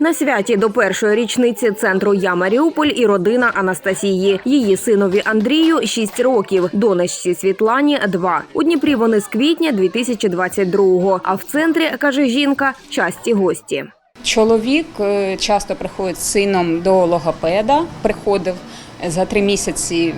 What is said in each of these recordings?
На святі до першої річниці центру Я Маріуполь і родина Анастасії. Її синові Андрію 6 років, донечці Світлані 2. У Дніпрі вони з квітня 2022-го, А в центрі каже жінка часті гості. Чоловік е, часто приходить з сином до логопеда. Приходив за три місяці.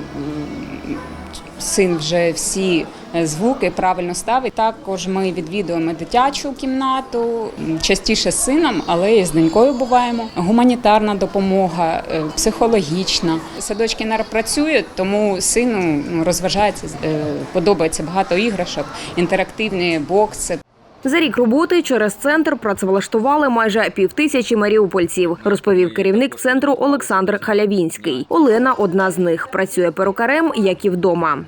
Син вже всі е, звуки правильно ставить. Також ми відвідуємо дитячу кімнату частіше з сином, але і з донькою буваємо. Гуманітарна допомога, е, психологічна. Садочки не працюють, тому сину ну, розважається, е, подобається багато іграшок, інтерактивні бокси. За рік роботи через центр працевлаштували майже півтисячі маріупольців, розповів керівник центру Олександр Халявінський. Олена одна з них працює перукарем, як і вдома.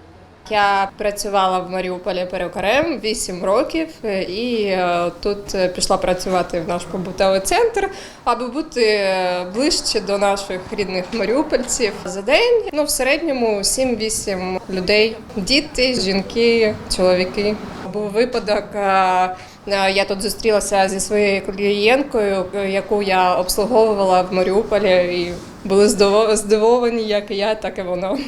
Я працювала в Маріуполі перукарем 8 років е, і е, тут е, пішла працювати в наш побутовий центр, аби бути ближче до наших рідних маріупольців. За день ну в середньому 7-8 людей: діти, жінки, чоловіки. Був випадок. Я тут зустрілася зі своєю клієнткою, яку я обслуговувала в Маріуполі, і були здиво- здивовані, як і я, так і вона.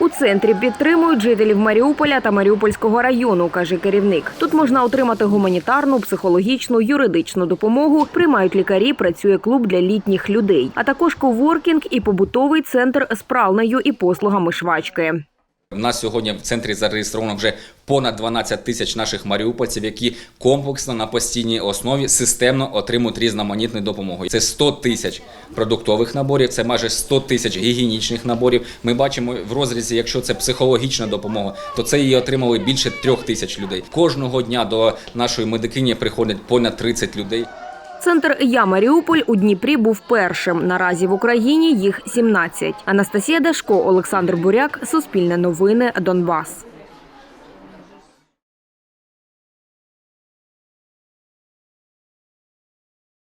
У центрі підтримують жителів Маріуполя та Маріупольського району, каже керівник. Тут можна отримати гуманітарну, психологічну, юридичну допомогу. Приймають лікарі, працює клуб для літніх людей, а також коворкінг і побутовий центр з пралнею і послугами швачки. У нас сьогодні в центрі зареєстровано вже понад 12 тисяч наших маріупольців, які комплексно на постійній основі системно отримують різноманітну допомогу. Це 100 тисяч продуктових наборів, це майже 100 тисяч гігієнічних наборів. Ми бачимо в розрізі, якщо це психологічна допомога, то це її отримали більше трьох тисяч людей. Кожного дня до нашої медикині приходять понад 30 людей. Центр Я Маріуполь у Дніпрі був першим. Наразі в Україні їх 17. Анастасія Дашко, Олександр Буряк, Суспільне новини, Донбас.